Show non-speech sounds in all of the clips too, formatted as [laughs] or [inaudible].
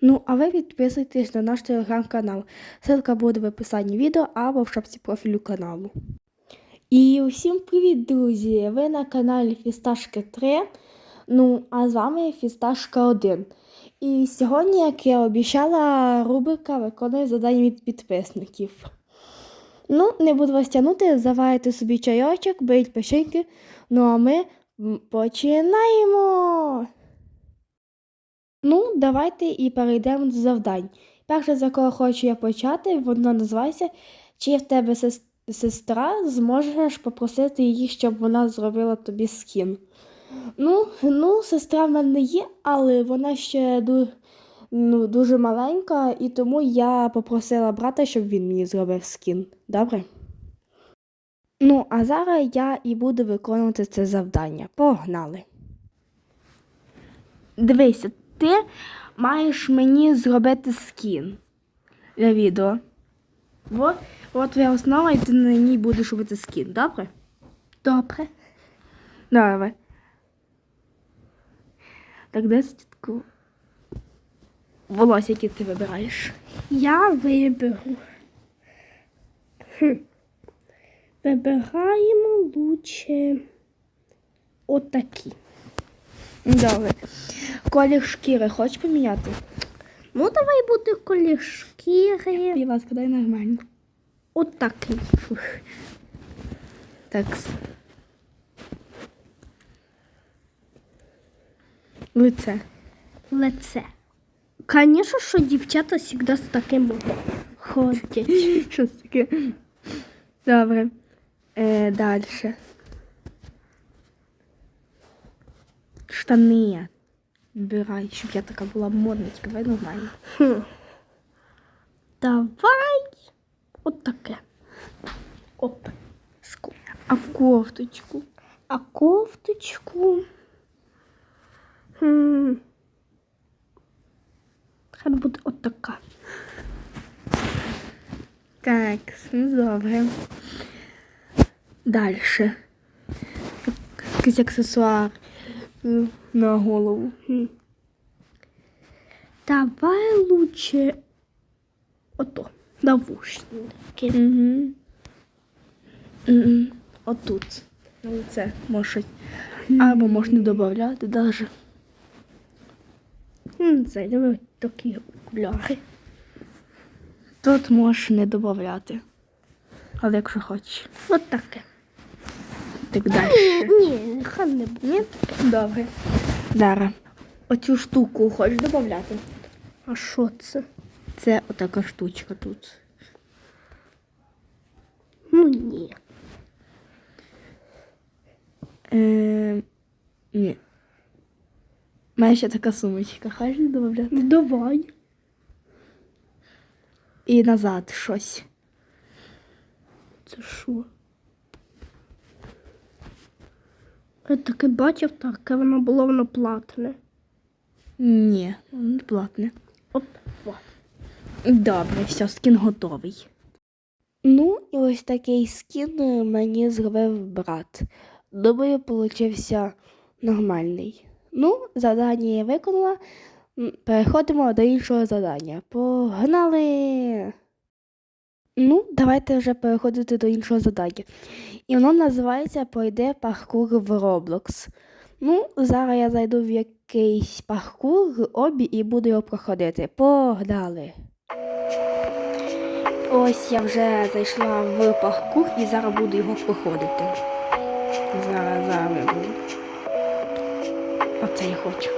Ну, а ви підписуйтесь на наш телеграм-канал. Ссылка буде в описанні відео або в шапці профілю каналу. І усім привіт, друзі! Ви на каналі Фісташки 3. Ну, а з вами Фісташка 1. І сьогодні, як я обіцяла, рубрика виконує завдання від підписників. Ну, не буду вас тягнути, заварите собі чайочок, беріть печеньки. Ну а ми починаємо. Давайте і перейдемо до завдань. Перше, за кого хочу я почати, воно називається Чи в тебе сестра зможеш попросити її, щоб вона зробила тобі скін. Ну, ну, сестра в мене є, але вона ще ду, ну, дуже маленька, і тому я попросила брата, щоб він мені зробив скін. Добре? Ну, а зараз я і буду виконувати це завдання. Погнали. Дивися, ти маєш мені зробити скін для відео. От, от твоя основа, і ти на ній будеш робити скін, добре? Добре. Давай. Так, де стітку? Волосся, яке ти вибираєш. Я виберу. Хм. Вибираємо лучше отакі. Добре. Колір шкіри хочеш поміняти? Ну, давай буде колір шкіри. Будь ласка, дай нормально. Отакий. Фух. Так. Лице. Лице. Звісно, що дівчата завжди з таким ходять. [laughs] Щось таке. Добре. Е, далі. Штани. Вибирай, щоб я така була модничка. Давай нормально. Хм. Давай отаке. Оп. Ску. А кофточку? А кофточку. Хм. Хай буде отака. Так, ну добре. Далі. Якийсь аксесуар е, на голову. Давай лучше ото, навушники. Угу. Угу. Отут. На лице може. Або можна додати навіть. Хм, Зайдемо такі окуляри. Тут можеш не додати. Але якщо хочеш. От таке. Так далі. Ні, хай не буде. Добре. Дара. Оцю штуку хочеш додати? А що це? Це отака штучка тут. Ну ні. Е, ні. У мене ще така сумочка. Хочеш додати? Ну давай. І назад щось. Це що? Я таке бачив, таке воно було воно платне. Ні, не платне. Оп. О. Добре, все, скін готовий. Ну, і ось такий скін е, мені зробив брат. Думаю, получився нормальний. Ну, завдання я виконала. Переходимо до іншого завдання. Погнали! Ну, давайте вже переходити до іншого завдання. І воно називається Пройде паркур в Roblox. Ну, зараз я зайду в якийсь паркур обі і буду його проходити. Погнали! Ось я вже зайшла в паркур і зараз буду його проходити. Зараз, зараз виберу. Оце я хочу.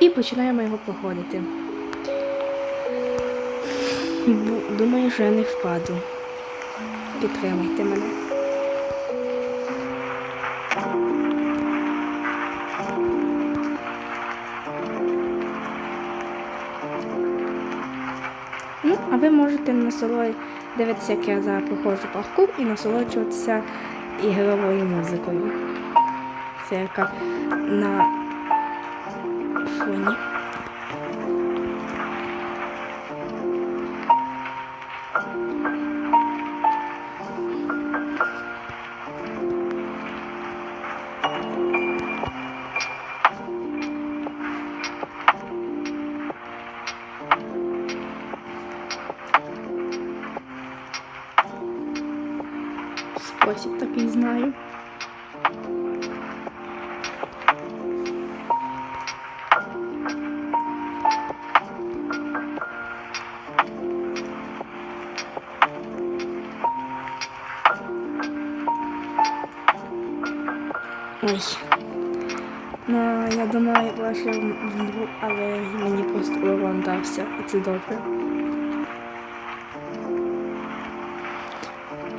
І починаємо його проходити. Думаю, я не впаду. Підтримайте мене. Ну, а ви можете насолод... дивитися, як я зараз проходжу паркур і насолоджуватися ігровою музикою. Це яка на фоні. Ой. Ну, я думала, що вмру, але мені просто урон дався, і це добре.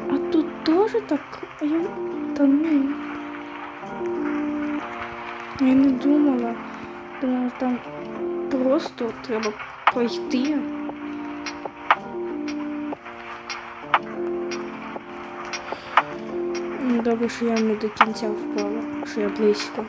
А тут теж так. А я. Та ну. Я не думала. Думала, там просто треба пройти. Добре, що я не до кінця впала, що я близько.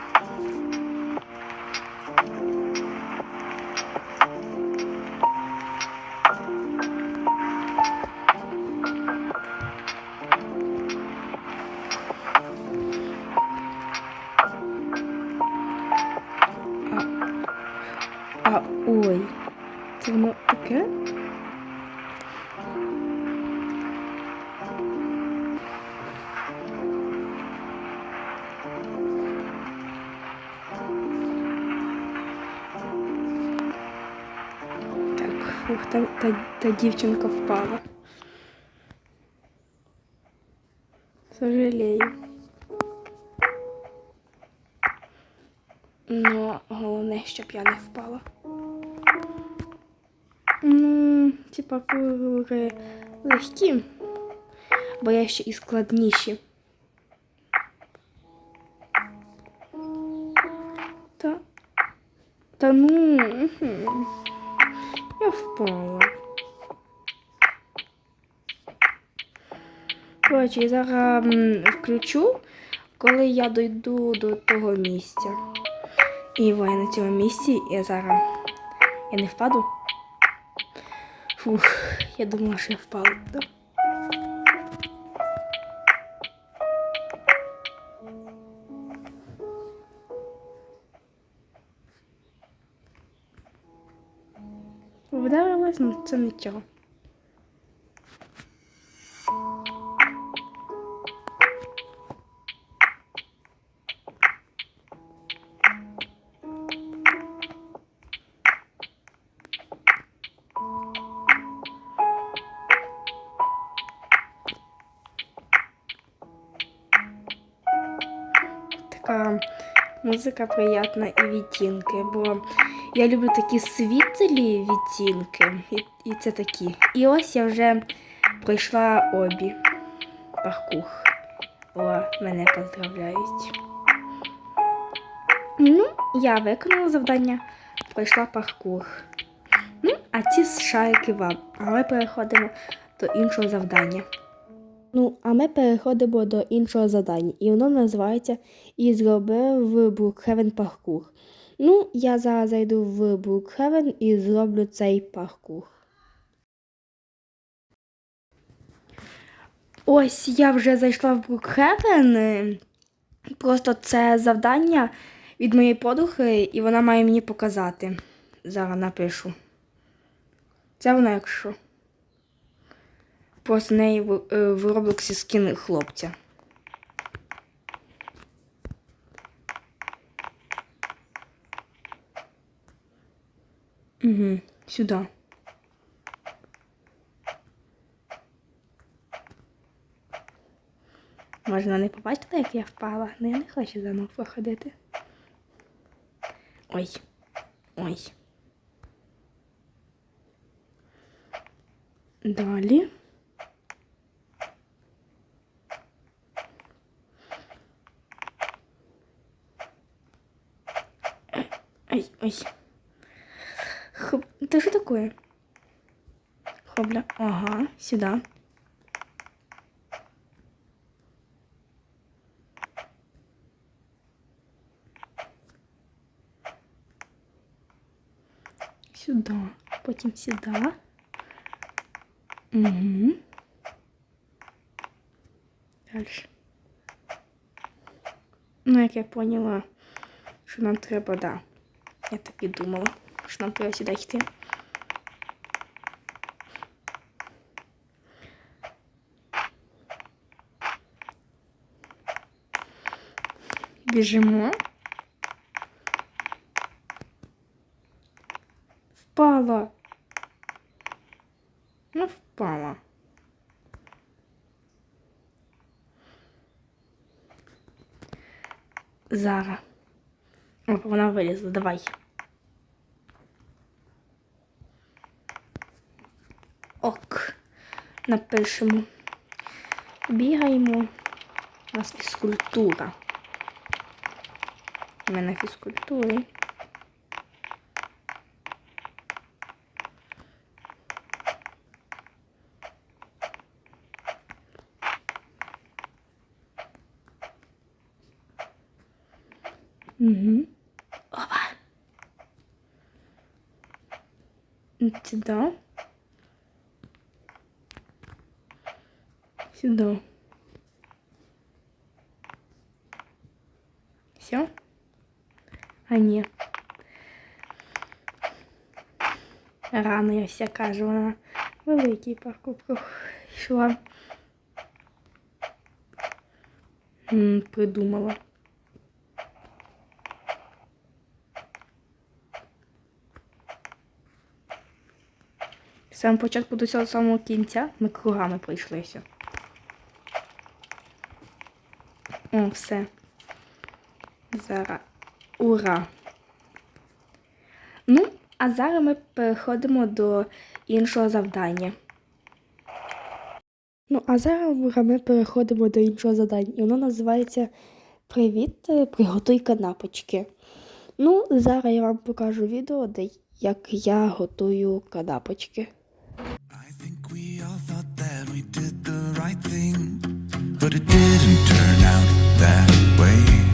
Та, та, та дівчинка впала. Сожалею. Ну, головне, щоб я не впала. Ну, ці паркури легкі, бо я ще і складніші. Та, та ну. мгм. Я впала. Коротше, я зараз включу, коли я дойду до того місця. І ви на цьому місці я зараз. Я не впаду. Фух, я думала, що я впала. Да. Вдарилась, ну це нічого. Така музика приятна і відтінки, бо Я люблю такі світлі відтінки, і, і це такі. І ось я вже пройшла обі паркух. О, мене поздравляють. Ну, я виконала завдання, пройшла паркур. Ну, а ці шарики вам. А ми переходимо до іншого завдання. Ну, а ми переходимо до іншого завдання, і воно називається І зробив Брукхевен паркур. Ну, я зараз зайду в Брукхевен і зроблю цей паркур. Ось я вже зайшла в Брукхевен. Просто це завдання від моєї подруги, і вона має мені показати. Зараз напишу. Це вона якщо. Просто неї в, е, в Роблоксі скін хлопця. Угу, сюди. Можна не побачити, як я впала, але я не хочу за мною походити. Ой. Ой. Далі. Ай, ой. Хоп, это что такое? Хопля. Ага, сюда. Сюда. Потім сюда. Угу. Дальше. Ну, як я поняла, що нам треба, да. Я так і думала, що нам треба сюди йти. Біжимо. Впала. Ну, впала. Зараз. О, вона вилізла, давай. Напишемо. Бігаємо. У нас фізкультура. У мене фізкультури. Угу. Опа. Сюда. Сюда. Все? А ні. Рано я вся кажу, вона великий паркур йшла. Придумала. З самого початку до цього самого кінця ми кругами пройшлися. Все. Зараз. Ура! Ну, а зараз ми переходимо до іншого завдання. Ну, а зараз ми переходимо до іншого завдання. І воно називається Привіт, приготуй канапочки. Ну, зараз я вам покажу відео, де як я готую канапочки. But it didn't turn out that way.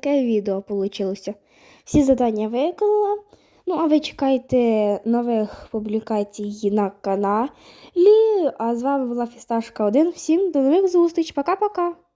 Таке відео вийшло. Всі завдання виконала. Ну, а ви чекайте нових публікацій на каналі. А з вами була Фісташка 1. Всім до нових зустріч. Пока-пока!